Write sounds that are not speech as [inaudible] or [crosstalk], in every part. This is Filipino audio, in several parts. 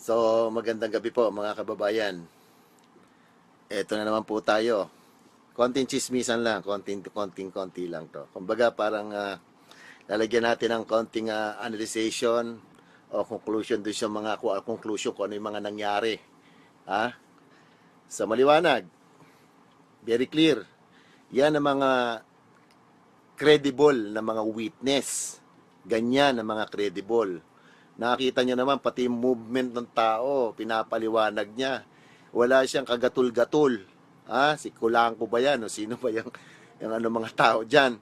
So, magandang gabi po mga kababayan. Ito na naman po tayo. Konting chismisan lang, konting konting konti lang to. Kumbaga parang ah, lalagyan natin ng konting ah, analyzation o conclusion doon sa mga ku- conclusion kung ano yung mga nangyari. Ha? Sa maliwanag, very clear. Yan ang mga credible na mga witness. Ganyan ang mga credible. Nakita niyo naman pati movement ng tao, pinapaliwanag niya. Wala siyang kagatul-gatul. Ha? Si Kulangko ba yan? O sino ba yung, yung ano mga tao dyan?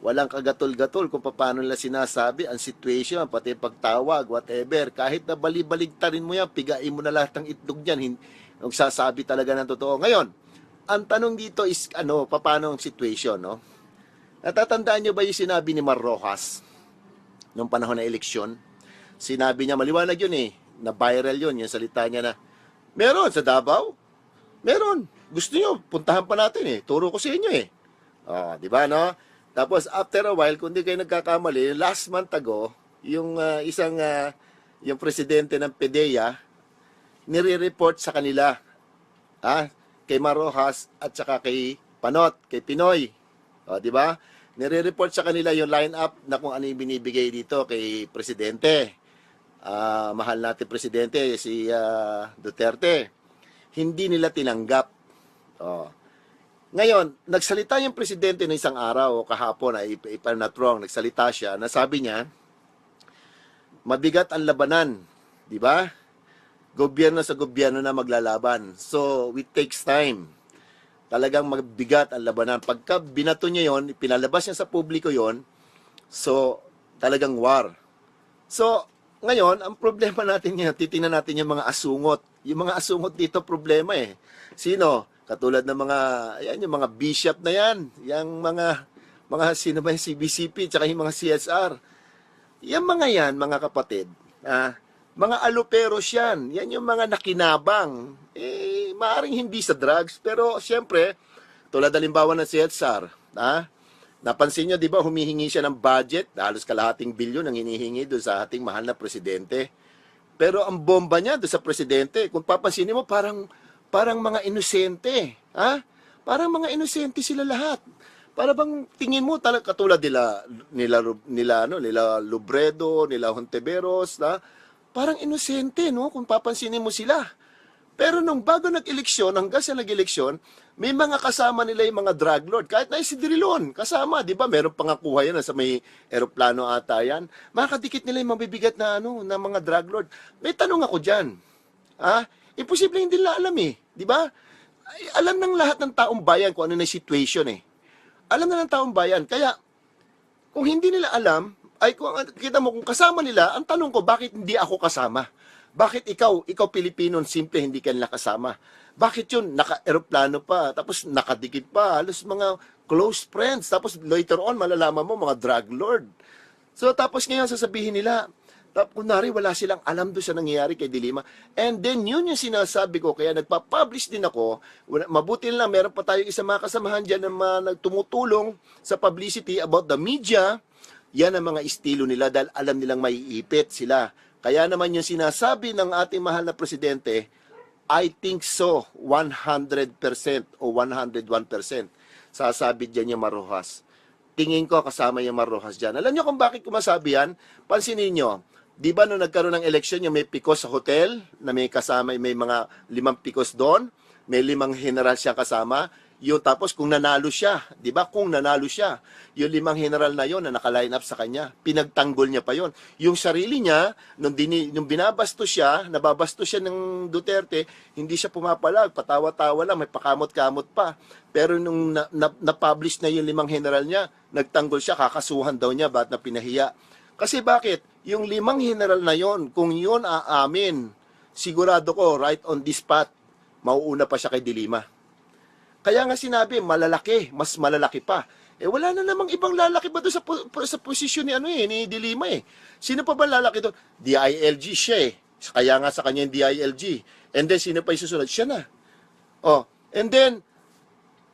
Walang kagatul-gatul kung paano nila sinasabi ang situation, pati pagtawag, whatever. Kahit na balibaligtarin mo yan, pigain mo na lahat ng itlog dyan. Hin- Yung sasabi talaga ng totoo. Ngayon, ang tanong dito is, ano, paano ang situation, no? Natatandaan niyo ba yung sinabi ni Mar Rojas nung panahon ng eleksyon? Sinabi niya, maliwanag yun eh, na viral yun, yung salita niya na, meron sa Davao, meron. Gusto niyo, puntahan pa natin eh. Turo ko sa inyo eh. Oh, di ba no? Tapos after a while, kung di kayo nagkakamali, last month ago, yung ah, isang ah, yung presidente ng PDEA nire-report sa kanila ah, kay Marojas at saka kay Panot, kay Pinoy. O, di ba? Nire-report sa kanila yung line-up na kung ano yung binibigay dito kay presidente. Ah, mahal natin presidente si ah, Duterte. Hindi nila tinanggap. Oh. Ngayon, nagsalita yung presidente ng isang araw o kahapon, ay if I'm not wrong, nagsalita siya, na sabi niya, mabigat ang labanan, di ba? Gobyerno sa gobyerno na maglalaban. So, it takes time. Talagang mabigat ang labanan. Pagka binato niya yon, pinalabas niya sa publiko yon, so, talagang war. So, ngayon, ang problema natin ngayon, titingnan natin yung mga asungot. Yung mga asungot dito, problema eh. Sino? Katulad ng mga, ayan, yung mga bishop na yan. Yung mga, mga sino ba yung CBCP, tsaka yung mga CSR. Yung mga yan, mga kapatid, ah, mga aluperos yan. Yan yung mga nakinabang. Eh, maaring hindi sa drugs, pero siyempre, tulad halimbawa ng CSR, ah, Napansin nyo, di ba, humihingi siya ng budget, halos kalahating bilyon ang hinihingi doon sa ating mahal na presidente. Pero ang bomba niya doon sa presidente, kung papansinin mo, parang, parang mga inosente. Ha? Parang mga inosente sila lahat. Para bang tingin mo talaga katulad nila nila nila ano nila Lubredo, nila Honteveros, na parang inosente no kung papansinin mo sila. Pero nung bago nag-eleksyon, hanggang sa nag-eleksyon, may mga kasama nila yung mga drug lord. Kahit na si Drilon, kasama, di ba? Meron pang kuha yan sa may eroplano ata yan. Makakadikit nila yung mabibigat na, ano, na mga drug lord. May tanong ako dyan. Ha? Imposible hindi nila alam eh. Di ba? Alam ng lahat ng taong bayan kung ano na situation eh. Alam na ng taong bayan. Kaya, kung hindi nila alam, ay kung kita mo kung kasama nila, ang tanong ko, bakit hindi ako kasama? Bakit ikaw, ikaw Pilipino, simple, hindi ka nila kasama? Bakit yun, naka-aeroplano pa, tapos nakadikit pa, halos mga close friends, tapos later on, malalaman mo, mga drug lord. So, tapos ngayon, sasabihin nila, tap, kunwari, wala silang alam doon sa nangyayari kay Dilima. And then, yun yung sinasabi ko, kaya nagpa-publish din ako, wala- mabuti lang, meron pa tayo isang mga kasamahan dyan na mga nagtumutulong sa publicity about the media, yan ang mga estilo nila dahil alam nilang maiipit sila. Kaya naman yung sinasabi ng ating mahal na presidente, I think so, 100% o 101%. Sasabi dyan yung Marojas. Tingin ko kasama yung Marojas dyan. Alam niyo kung bakit ko masabi yan? Pansinin niyo, di ba nung nagkaroon ng eleksyon, yung may pikos sa hotel, na may kasama, may mga limang pikos doon, may limang general siya kasama, yung tapos kung nanalo siya, 'di ba? Kung nanalo siya, yung limang general na yon na naka-line up sa kanya, pinagtanggol niya pa yon. Yung sarili niya nung dini, nung binabasto siya, nababasto siya ng Duterte, hindi siya pumapalag, patawa-tawa lang, may pakamot-kamot pa. Pero nung na, na, na-publish na yung limang general niya, nagtanggol siya, kakasuhan daw niya, ba't na pinahiya? Kasi bakit? Yung limang general na yon, kung yon aamin, sigurado ko, right on this spot, mauuna pa siya kay Dilima. Kaya nga sinabi, malalaki, mas malalaki pa. Eh wala na namang ibang lalaki ba doon sa, sa posisyon ni ano eh, ni Dilima eh. Sino pa ba lalaki doon? DILG siya eh. Kaya nga sa kanya yung DILG. And then sino pa yung susunod? Siya na. Oh, and then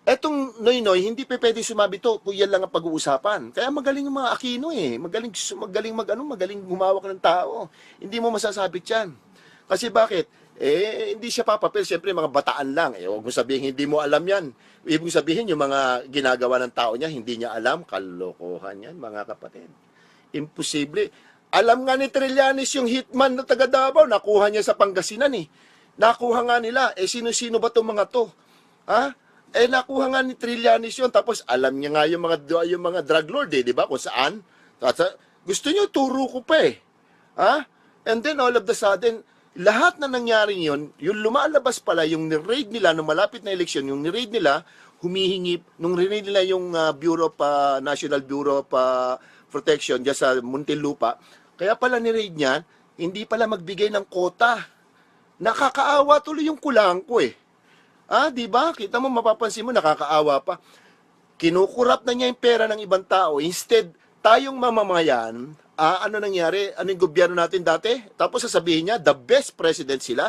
etong Noy-Noy, hindi pa pwede sumabi to kung yan lang ang pag-uusapan. Kaya magaling yung mga Aquino eh. Magaling, magaling mag, ano, magaling humawak ng tao. Hindi mo masasabit yan. Kasi bakit? Eh, hindi siya papapil. Siyempre, mga bataan lang. Eh, huwag mo sabihin, hindi mo alam yan. Ibig sabihin, yung mga ginagawa ng tao niya, hindi niya alam. Kalokohan yan, mga kapatid. Imposible. Alam nga ni Trillanes yung hitman na taga Davao, nakuha niya sa Pangasinan eh. Nakuha nga nila. Eh, sino-sino ba itong mga to? Ha? Eh, nakuha nga ni Trillanes yun. Tapos, alam niya nga yung mga, yung mga drug lord eh, di ba? Kung saan. Gusto niyo, turo ko pa eh. Ha? And then, all of the sudden, lahat na nangyari yun, yung lumalabas pala, yung ni-raid nila, nung malapit na eleksyon, yung ni-raid nila, humihingi, nung ni-raid nila yung ah, Bureau of, ah, National Bureau of ah, Protection dyan sa Muntinlupa, kaya pala ni-raid niyan, hindi pala magbigay ng kota. Nakakaawa tuloy yung kulang ko eh. Ah, di ba? Kita mo, mapapansin mo, nakakaawa pa. Kinukurap na niya yung pera ng ibang tao. Instead, tayong mamamayan, ah, ano nangyari? Ano yung gobyerno natin dati? Tapos sasabihin niya, the best president sila.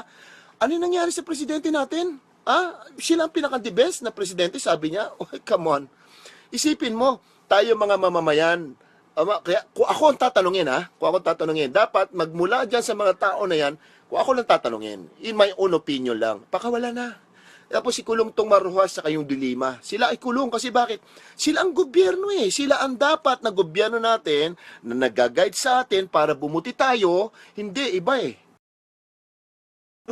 Ano yung nangyari sa presidente natin? Ah, sila ang pinaka-the best na presidente, sabi niya. [laughs] Oh, come on. Isipin mo, tayo mga mamamayan, ama, kaya kung ako ang tatanungin ha, kung ako ang tatanungin, dapat magmula dyan sa mga tao na yan, kung ako lang tatanungin, in my own opinion lang, pakawala na. Tapos ikulong tong Maruhas sa kayong dilima. Sila ay kulong kasi bakit? Sila ang gobyerno eh. Sila ang dapat na gobyerno natin na nag-guide sa atin para bumuti tayo. Hindi, iba eh.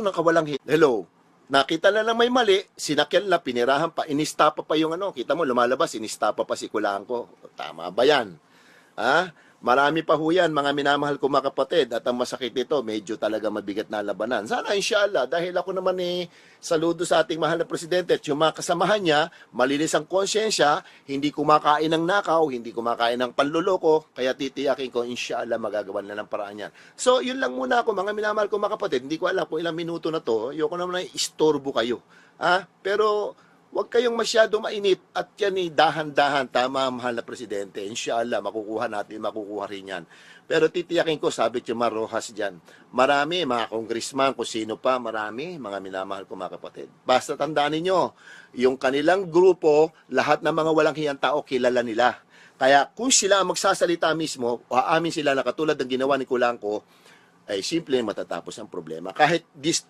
Nang kawalang hit. Hello. Nakita na lang may mali, sinakyan na, pinirahan pa, inistapa pa yung ano. Kita mo, lumalabas, inistapa pa si Kulangko. Tama ba yan? Ha? Marami pa ho yan, mga minamahal ko mga kapatid. At ang masakit nito, medyo talaga mabigat na labanan. Sana inshallah, dahil ako naman eh, saludo sa ating mahal na presidente at yung mga kasamahan niya, malinis ang konsyensya, hindi kumakain ng nakaw, hindi kumakain ng panluloko, kaya titiyakin ko, inshallah, magagawa na ng paraan yan. So, yun lang muna ako, mga minamahal ko mga kapatid. Hindi ko alam kung ilang minuto na to, ayoko naman na istorbo kayo. Ha? Pero, Huwag kayong masyado mainit at yan ni dahan-dahan, tama mahal na presidente. Inshallah, makukuha natin, makukuha rin yan. Pero titiyakin ko, sabi si Rojas dyan, marami, mga congressman, kung sino pa, marami, mga minamahal ko mga kapatid. Basta tandaan ninyo, yung kanilang grupo, lahat ng mga walang hiyang tao, kilala nila. Kaya kung sila ang magsasalita mismo, aamin sila na katulad ng ginawa ni Kulangko, ay simple matatapos ang problema. Kahit this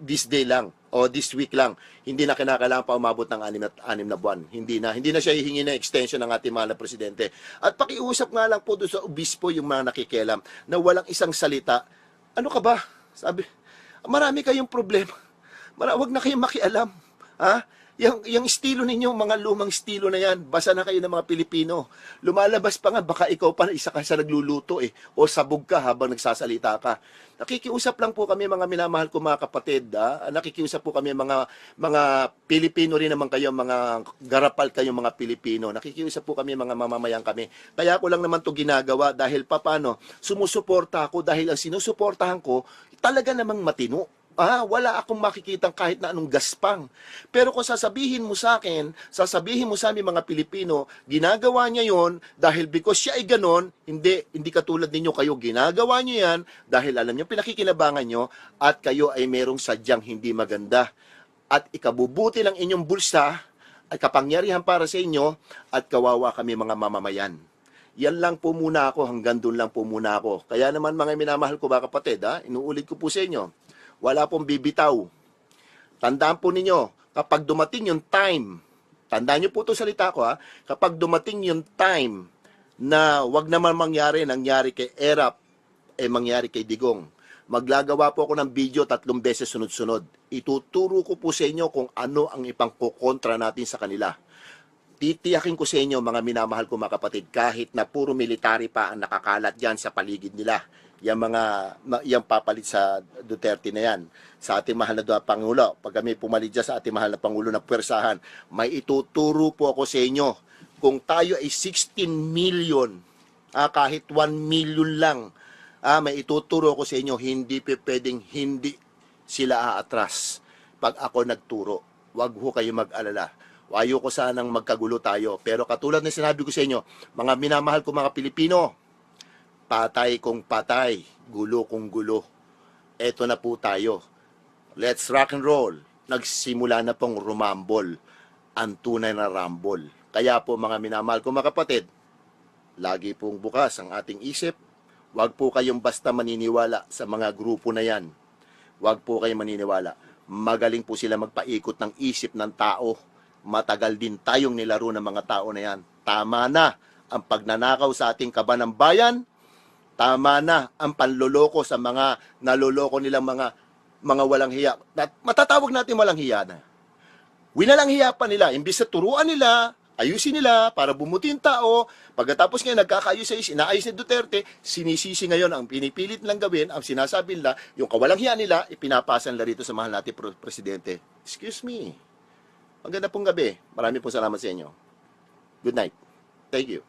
this day lang o this week lang, hindi na kinakailangan pa umabot ng anim na, anim na buwan. Hindi na. Hindi na siya hihingi ng extension ng ating mahal na presidente. At pakiusap nga lang po doon sa obispo yung mga nakikialam na walang isang salita. Ano ka ba? Sabi, marami kayong problema. Mara, wag na kayong makialam. Ha? Yung, yung estilo ninyo, mga lumang estilo na yan, basa na kayo ng mga Pilipino. Lumalabas pa nga, baka ikaw pa na isa ka sa nagluluto eh, o sabog ka habang nagsasalita ka. Nakikiusap lang po kami mga minamahal ko mga kapatid, ha? nakikiusap po kami mga mga Pilipino rin naman kayo, mga garapal kayo mga Pilipino. Nakikiusap po kami mga mamamayan kami. Kaya ako lang naman to ginagawa dahil papano, sumusuporta ako dahil ang sinusuportahan ko talaga namang matino. Ah, wala akong makikitang kahit na anong gaspang. Pero kung sasabihin mo sa akin, sasabihin mo sa aming mga Pilipino, ginagawa niya yon dahil because siya ay ganon, hindi, hindi katulad ninyo kayo, ginagawa niyo yan dahil alam niyo pinakikinabangan niyo at kayo ay merong sadyang hindi maganda. At ikabubuti ng inyong bulsa ay kapangyarihan para sa inyo at kawawa kami mga mamamayan. Yan lang po muna ako, hanggang doon lang po muna ako. Kaya naman mga minamahal ko ba kapatid, ha? inuulit ko po sa inyo, wala pong bibitaw. Tandaan po ninyo, kapag dumating yung time, tandaan niyo po itong salita ko ha, kapag dumating yung time na wag naman mangyari, nangyari kay Erap, eh mangyari kay Digong. Maglagawa po ako ng video tatlong beses sunod-sunod. Ituturo ko po sa inyo kung ano ang ipangkokontra natin sa kanila. Titiyakin ko sa inyo, mga minamahal ko mga kapatid, kahit na puro military pa ang nakakalat dyan sa paligid nila, yung mga yung papalit sa Duterte na yan sa ating mahal na Pangulo. Pag kami pumalit dyan sa ating mahal na Pangulo na pwersahan may ituturo po ako sa inyo kung tayo ay 16 million ah, kahit 1 million lang ah, may ituturo ko sa inyo hindi pwedeng hindi sila aatras pag ako nagturo. Wag ho kayo mag-alala. Ayoko sanang magkagulo tayo. Pero katulad na sinabi ko sa inyo, mga minamahal ko mga Pilipino, patay kung patay, gulo kung gulo. Eto na po tayo. Let's rock and roll. Nagsimula na pong rumambol ang tunay na rumble. Kaya po mga minamahal ko mga kapatid, lagi pong bukas ang ating isip. Huwag po kayong basta maniniwala sa mga grupo na yan. Huwag po kayo maniniwala. Magaling po sila magpaikot ng isip ng tao. Matagal din tayong nilaro ng mga tao na yan. Tama na ang pagnanakaw sa ating kaban ng bayan. Tama na ang panloloko sa mga naloloko nilang mga mga walang hiya. At matatawag natin walang hiya na. Winalang hiya pa nila. Imbis na turuan nila, ayusin nila para bumuti tao. Pagkatapos ngayon nagkakaayos-ayos, inaayos ni Duterte, sinisisi ngayon ang pinipilit nilang gawin, ang sinasabi nila, yung kawalang hiya nila, ipinapasa nila rito sa mahal natin presidente. Excuse me. Maganda pong gabi. Marami pong salamat sa inyo. Good night. Thank you.